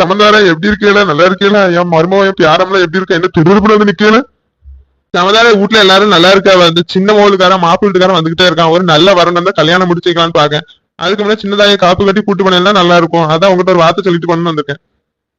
சமந்தாரா எப்படி இருக்கீங்களா? நல்லா இருக்கீங்களா? என் மருமகன் என் பியாரம்லாம் எப்படி இருக்கா? என்ன திருவிழா வந்து நிக்கல சமதார வீட்ல எல்லாரும் நல்லா இருக்கா வந்து சின்ன மோளுக்காரன் மாப்பிள்ளை வந்துகிட்டே இருக்கான். ஒரு நல்ல வரணும் தான் கல்யாணம் முடிச்சுக்கலாம்னு பாக்கேன். அதுக்கு முன்னாடி சின்னதாய காப்பு கட்டி கூட்டு பண்ணலாம் நல்லா இருக்கும். அதான் உங்ககிட்ட ஒரு வார்த்தை சொல்லிட்டு பண்ணு வந்திருக்கேன்.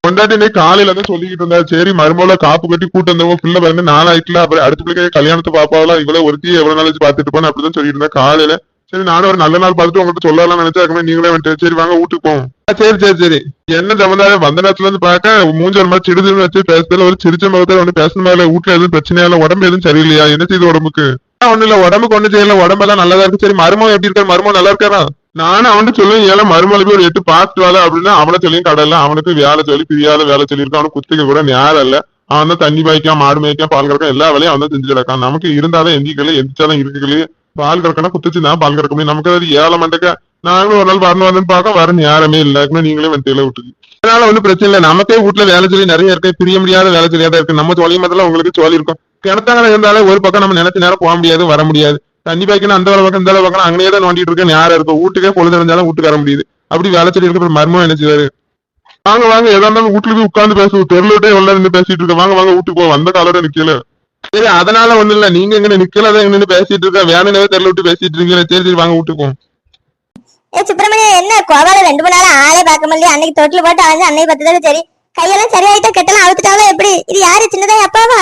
கொண்டாட்டி இன்னைக்கு காலையில தான் சொல்லிக்கிட்டு இருந்தா சரி மருமகளை காப்பு கட்டி கூட்டு வந்தவங்க பிள்ளை பிறந்து நாளாயிட்டுல அப்புறம் அடுத்த பிள்ளைக்கு கல்யாணத்தை பாப்பாவில இவ்வளவு ஒருத்தி எவ்வளவு நாள் பாத்துட்டு போன அப்படிதான் சொல்லிட்டு இருந்தேன் காலையில சரி நானும் ஒரு நல்ல நாள் பார்த்துட்டு உங்கள்கிட்ட சொல்லலாம் நினைச்சா நீங்களே வந்துட்டு சரி வாங்க வீட்டுக்கு போவோம். சரி சரி சரி. என்ன சமுதாயம் வந்த நேரத்துல இருந்து பார்க்க மூஞ்சல் மாதிரி சிறுதுன்னு வச்சு பேசுறதுல ஒரு சிரிச்ச முகத்துல வந்து பேசணும் மேல வீட்டுல எதுவும் பிரச்சனையா இல்ல உடம்பு எதுவும் சரியில்லையா? என்ன செய்யுது உடம்புக்கு? ஒண்ணு இல்ல உடம்புக்கு ஒண்ணு செய்யல உடம்பெல்லாம் நல்லதா இருக்கு. சரி மருமகம் எப்படி இருக்காரு? மருமகம் நல்லா இருக்காரா? நானும் அவன்கிட்ட சொல்லுவேன் ஏழை மருமலை போய் ஒரு எட்டு பார்த்து வேலை அப்படின்னா அவனை சொல்லியும் கடல அவனுக்கு வேலை சொல்லி பிரியாத வேலை சொல்லியிருக்கான். அவனுக்கு குத்துக்க கூட நேரம் இல்ல. அவன் தான் தண்ணி பாய்க்கான் மாடு மேய்க்கான் பால் கறக்கான் எல்லா வேலையும் அவன் தான் செஞ்சு கிடக்கான். நமக்கு இருந்தாதான் எந்திக்கல எந்திச்சாலும் இருக்கலையே பால் கறக்கணும் குத்துச்சு தான் பால் கறக்க முடியும் நமக்கு அது ஏழை மண்டக்க நாங்களும் ஒரு நாள் வரணும் வந்து பார்க்க வர யாருமே இல்லை நீங்களே வந்து தேயிலை விட்டுக்கு அதனால ஒண்ணும் பிரச்சனை இல்ல நமக்கே வீட்டுல வேலை சொல்லி நிறைய இருக்கு பிரிய முடியாத வேலை சொல்லியா தான் இருக்கு நம்ம சொல்லி முதல்ல உங்களுக்கு சொல்லி இருக்கும் கிணத்தாங்க இருந்தாலே ஒரு பக்கம் நம்ம நினைச்ச நேரம் போக முடியாது வர முடியாது தண்ணி பாய்க்கணும் அந்த பக்கம் இந்த பக்கம் அங்கேயே தான் நோண்டிட்டு இருக்கேன் யாரும் இருக்கும் வீட்டுக்கே பொழுது இருந்தாலும் வீட்டுக்கு வர முடியுது அப்படி வேலை சொல்லி இருக்க மர்மம் என்ன வாங்க வாங்க ஏதா இருந்தாலும் வீட்டுல போய் உட்கார்ந்து பேசுவோம் தெருளோட்டே உள்ள இருந்து பேசிட்டு இருக்க வாங்க வாங்க வீட்டுக்கு போ வந்த காலோட நிக்கல சரி அதனால ஒண்ணு இல்ல. நீங்க எங்க நிக்கல நின்னு பேசிட்டு இருக்க? வேணுனவே தெருல விட்டு பேசிட்டு இருக்கீங்க. சரி சரி வாங்க வீட்டுக்கு போவோம். ஏ சுப்பிரமணியம் என்ன கோவால ரெண்டு மூணு நாள் ஆளே பார்க்க முடியல அன்னைக்கு தொட்டில் போட்டு அலைஞ்சு அன்னைக்கு பத்ததுக்கு சரி. கையெல்லாம் சரியாயிட்டா கெட்டலாம் அவுத்துட்டாலும் எப்படி? இது யாரு சின்னதா அப்பாவா?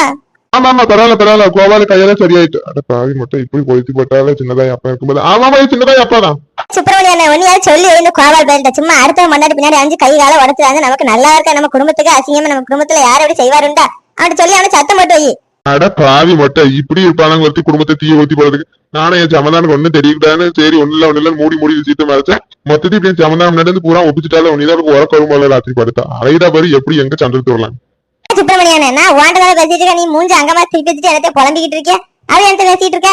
ஆமா ஆமா பரவாயில்ல பரவாயில்ல. கோவால கையெல்லாம் சரியாயிட்டு. அட பாவி மட்டும் இப்படி கொளுத்தி போட்டாலே சின்னதாய் அப்பா இருக்கும்போது. ஆமா ஆமா சின்னதாய் அப்பா தான் சுப்பிரமணியம் என்ன ஒன்னியாவது சொல்லி இந்த கோவால் போயிருந்தா சும்மா அடுத்த முன்னாடி பின்னாடி அஞ்சு கை கால உடச்சுதாங்க நமக்கு நல்லா இருக்கா? நம்ம குடும்பத்துக்கு அசிங்கமா நம்ம குடும்பத்துல யார் எப்படி செய்வாருண்டா? அவன்கிட்ட சொல்லி அவனை சத்தம் போட்டு வை. அட பாவி மொட்டை இப்படி இருப்பாங்க ஒருத்தி குடும்பத்தை தீ ஊத்தி போறதுக்கு நானும் என் சமதானுக்கு ஒண்ணும் தெரியக்கூடாதுன்னு சரி ஒண்ணு இல்ல ஒண்ணு இல்ல மூடி மூடி வச்சுட்டு மறைச்சேன். மொத்தத்தையும் இப்படி சமதானம் நடந்து பூரா ஒப்பிச்சுட்டால ஒன்னிதான் உறக்க வரும் போல ராத்திரி படுத்தா. அழைதா பாரு எப்படி எங்க சந்திரத்து வரலாம்? சுப்பிரமணியன் நான் உன்கிட்ட பேசிட்டு இருக்க நீ மூஞ்சி அங்கமா திருப்பி வச்சுட்டு எல்லாத்தையும் புலம்பிக்கிட்டு இருக்க அவன் என்கிட்ட பேசிட்டு இருக்க?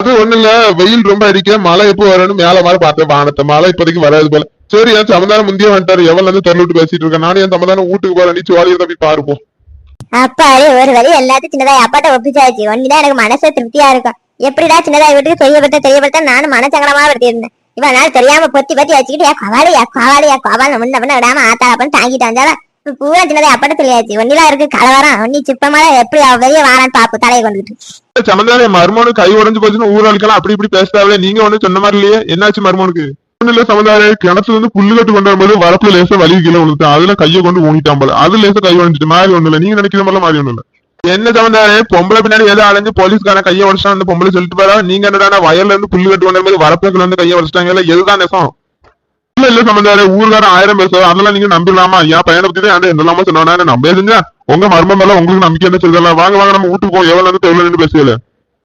அது ஒண்ணு இல்ல வெயில் ரொம்ப அடிக்க மழை எப்போ வரணும் மேல மாதிரி பார்த்தேன் வானத்தை. மழை இப்போதைக்கு வராது போல. சரி என் சமதானம் முந்திய வந்துட்டாரு. எவ்வளவு இருந்து தெருல விட்டு பேசிட்டு இருக்கேன். நானும் என் சமதானம் வீட்டுக்கு போறேன். நீ சுவாலி தப்பி பாருப்போம் அப்பாரு ஒரு வழி எல்லாத்தையும் சின்னதாய் அப்பாட்ட ஒப்பிச்சாச்சு. ஒன்னிதான் எனக்கு மனசு திருப்தியா இருக்கும். எப்படிடா சின்னதாய் வீட்டுக்கு தெரியப்பட்ட தெரியப்பட்ட நானும் மனசங்கடமா இருந்தேன் இவன் நாள் தெரியாம பொத்தி பத்தி வச்சுக்கிட்டு ஏ கவாலி ஏ கவால் முன்ன பண்ண விடாம ஆத்தா அப்படின்னு தாங்கிட்டு வந்தாலும் பூரா சின்னதாய் அப்பாட்ட தெரியாச்சு ஒன்னிலாம் இருக்கு கலவரம். ஒன்னி சிப்பமா எப்படி அவ வெளியே வாரான்னு பாப்பு தலையை கொண்டுட்டு சமந்தானம் மருமனு கை உடஞ்சு போச்சுன்னு ஊராளுக்கெல்லாம் அப்படி இப்படி பேசுறாங்களே நீங்க ஒண்ணு சொன்ன மாதிரி இல்லையே. என்னாச்சு மருமனுக்கு ஒண்ணு சமதாரே கிணத்துல இருந்து புல்லு கட்டு கொண்டு வரும்போது வரப்புல லேசா வலி கீழே விழுந்து அதுல கையை கொண்டு ஊனிட்டான் போல. அது லேசா கை உடைஞ்சிட்டு மாதிரி ஒண்ணு இல்ல. நீங்க நினைக்கிற மாதிரி மாதிரி ஒண்ணு இல்ல. என்ன சமுதாயம் பொம்பளை பின்னாடி ஏதோ அலைஞ்சு போலீஸ்காரன் கையை உடச்சிட்டான் அந்த பொம்பளை சொல்லிட்டு போறா. நீங்க என்னடா வயல்ல இருந்து புல்லு கட்டு கொண்டு வரும்போது வரப்புல இருந்து கையை உடச்சிட்டாங்க இல்ல எதுதான் நெசம்? இல்ல இல்ல சம்பந்தாரு ஊர்காரன் ஆயிரம் பேர் அதெல்லாம் நீங்க நம்பிடலாமா? என் பையனை பத்தி தான் என்ன என்னலாமா சொன்னா நம்ப செஞ்சா உங்க மர்மம் மேல உங்களுக்கு நம்பிக்கை என்ன சொல்லலாம் வாங்க வாங்க நம்ம வீட்டுக்கு போய் எவ்வளவு நேரம் எவ்வளவு நின்று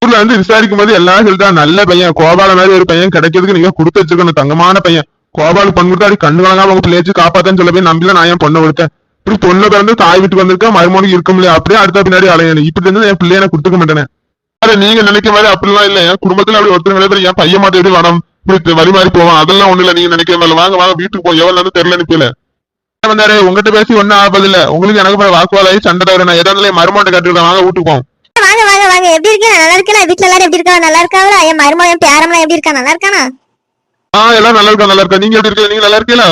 ஊர்ல வந்து விசாரிக்கும் போது எல்லாம் சொல்லிட்டா நல்ல பையன் கோபால மாதிரி ஒரு பையன் கிடைக்கிறதுக்கு நீங்க கொடுத்து வச்சிருக்கணும் தங்கமான பையன். கோபால் பொண்ணு கொடுத்தா அப்படி கண்ணு கலங்காம உங்க பிள்ளைச்சு காப்பாத்தன்னு சொல்ல போய் நம்பில நான் என் பொண்ணை கொடுத்தேன். இப்படி பொண்ணு பிறந்து தாய் வீட்டுக்கு வந்திருக்கேன் மருமனுக்கு இருக்க முடியாது அப்படியே அடுத்த பின்னாடி அலையணும். இப்படி இருந்து என் பிள்ளைய நான் கொடுத்துக்க மாட்டேனே. நீங்க நினைக்க மாதிரி அப்படிலாம் இல்ல. என் குடும்பத்துல அப்படி ஒருத்தர் நிலையத்துல என் பையன் மாட்டி எப்படி வரம் இப்படி வழி மாறி போவான். அதெல்லாம் ஒண்ணு இல்ல. நீங்க நினைக்கிற மாதிரி வாங்க வாங்க வீட்டுக்கு போய் எவ்வளவு நேரம் தெரியல நிக்கல வந்தாரு உங்ககிட்ட பேசி ஒன்னும் ஆபதில்ல உங்களுக்கு எனக்கு அப்புறம் வாக்குவாதாயி சண்டை தவிர நான் எதாவது மருமாட்டை கட்டிருக்கேன். வாங்க வீட்டுக்கு போவோம். வாங்க வாங்க வாங்க. எப்படி இருக்கீங்க நல்லா இருக்கேன் வீட்டுல எல்லாரும் எப்படி இருக்காங்க? நல்லா இருக்காங்களா? என் மருமகன் என் பேரம்லாம் எப்படி இருக்கா நல்லா இருக்கானா? ஆஹ் எல்லாம் நல்லா இருக்கா? நல்லா இருக்கா? நீங்க எப்படி இருக்கீங்க? நீங்க நல்லா இருக்கீங்களா?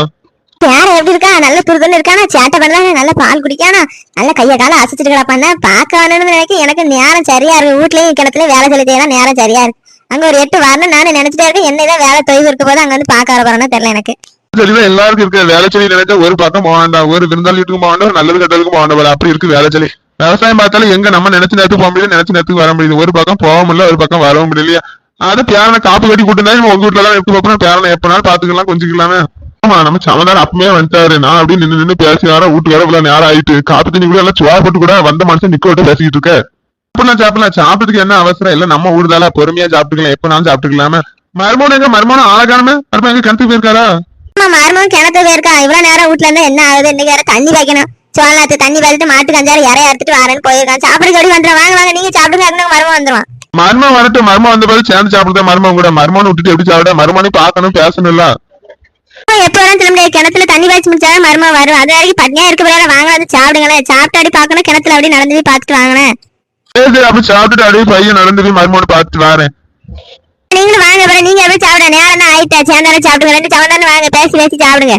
பேரன் எப்படி இருக்கா? நல்ல துருதுன்னு இருக்கானா? சேட்டை பண்ணாங்க நல்ல பால் குடிக்கானா? நல்ல கைய கால அசைச்சிட்டு கிடப்பான பார்க்க வேணும்னு நினைக்க எனக்கு நேரம் சரியா இருக்கு. வீட்லயும் கிணத்துல வேலை செலுத்தியெல்லாம் நேரம் சரியா இருக்கு. அங்க ஒரு எட்டு வரணும் நானும் நினைச்சிட்டே இருக்கேன். என்னதான் வேலை தொய்வு இருக்க போது அங்க வந்து பார்க்க வர போறேன்னு தெரியல எனக்கு. சரிதான் எல்லாருக்கும் இருக்கு. வேலை சொல்லி நினைச்சா ஒரு பக்கம் போக வேண்டாம். ஒரு விருந்தாளி வீட்டுக்கும் போக வேண்டாம். ஒரு நல்லது கெட்டதுக்கும் போக வேண்டாம் போல. அப்படி இருக்கு வேலை சொல்லி விவசாயம் பார்த்தாலும் எங்க நம்ம நினைச்ச நேரத்துக்கு போக முடியல நினைச்ச நேரத்துக்கு வர முடியுது ஒரு பக்கம் போக முடியல ஒரு பக்கம் வரவும் முடியலையா அது பேரனை காப்பு கட்டி கூட்டினா உங்க வீட்டுல தான் எப்படி பார்ப்போம் பேரனை எப்பனாலும் பாத்துக்கலாம் கொஞ்சிக்கலாமே. ஆமா நம்ம சமதாரம் அப்பவே வந்துட்டாரு. நான் அப்படியே நின்று நின்று பேசி வர வீட்டுக்கு வர இவ்வளவு நேரம் ஆயிட்டு காப்பி தண்ணி கூட எல்லாம் சுவா போட்டு கூட வந்த மனுஷன் நிக்க விட்டு பேசிக்கிட்டு இருக்க. சாப்பிடலாம் சாப்பிடலாம். சாப்பிட்டதுக்கு என்ன அவசரம்? இல்ல நம்ம ஊர்தால பொறுமையா சாப்பிட்டுக்கலாம். எப்பனாலும் சாப்பிட்டுக்கலாமே. மருமோன எங்க? மருமோன ஆளகானமே மருமன் எங்க கிணத்துக்கு போயிருக்காரா? ஆமா கிணத்துக்கு போயிருக்கா. இவ்வளவு நேரம் வீட்டுல இருந்தா என்ன ஆகுது? இன்னைக்கு தண்ணி வைக்கணும். சோழநாத்து தண்ணி பார்த்துட்டு மாட்டு கஞ்சாரு இறைய அறுத்துட்டு வரேன்னு போயிருக்கான். சாப்பிட சொல்லி வந்துடும் வாங்க வாங்க நீங்க சாப்பிடுங்க அதுக்கு மருமகன் வந்துருவான். மர்மம் வரட்டும் மர்மம் வந்த பிறகு சேர்ந்து சாப்பிடுறது மர்மம் கூட. மர்மம் விட்டுட்டு எப்படி சாப்பிட? மர்மனி பார்க்கணும் பேசணும்ல எப்ப வேணாலும் சொல்ல முடியாது. கிணத்துல தண்ணி பாய்ச்சி முடிச்சாலும் மருமகன் வரும். அது வரைக்கும் பட்னியா இருக்க போறாங்க வாங்க வந்து சாப்பிடுங்களேன். சாப்பிட்டாடி பார்க்கணும். கிணத்துல அப்படியே நடந்து போய் பார்த்துட்டு வாங்கினேன். சரி அப்படி சாப்பிட்டுட்டு அப்படியே பையன் நடந்து போய் மர்மோன்னு பார்த்துட்டு வரேன். நீங்களும் வாங்க அப்புறம் நீங்க எப்படி சாப்பிட நேரம் ஆயிட்டா. சேர்ந்தாலும் சாப்பிடுங்க. ரெண்டு சவந்தாலும் வாங்க. பேசி பேசி சாப்பிடுங்க.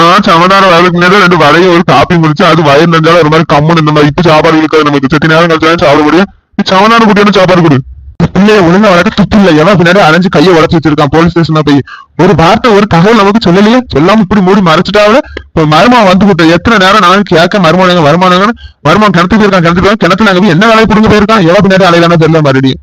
நான் சமதான வேலைக்கு ரெண்டு வடையும் ஒரு காப்பி குடிச்சு அது வயிறு நெஞ்சாலும் ஒரு மாதிரி கம்மன் இந்த மாதிரி இப்ப சாப்பாடு இருக்காது நமக்கு செத்தி நேரம் கழிச்சாலும் சாப்பிட முடியும் சமதான குட்டியான சாப்பாடு கொடு பிள்ளைய ஒழுங்கா வளர்க்க துப்பு இல்ல எவன் பின்னாடி அரைஞ்சு கையை உடச்சு வச்சிருக்கான் போலீஸ் ஸ்டேஷன்ல போய் ஒரு வார்த்தை ஒரு தகவல் நமக்கு சொல்லலையே சொல்லாம இப்படி மூடி மறைச்சிட்டாவில இப்ப மருமகன் வந்து விட்டு எத்தனை நேரம் நானும் கேட்க மருமகன் வருமானங்கன்னு மருமகன் கிணத்துக்கு போயிருக்கான் கிணத்துக்கு போயிருக்கான் கிணத்துல நாங்க போய் என்ன வேலையை பிடிங்க போயிருக்கான் எவன் பின்னாடி அலையிலான தெரியல மறுபடியும்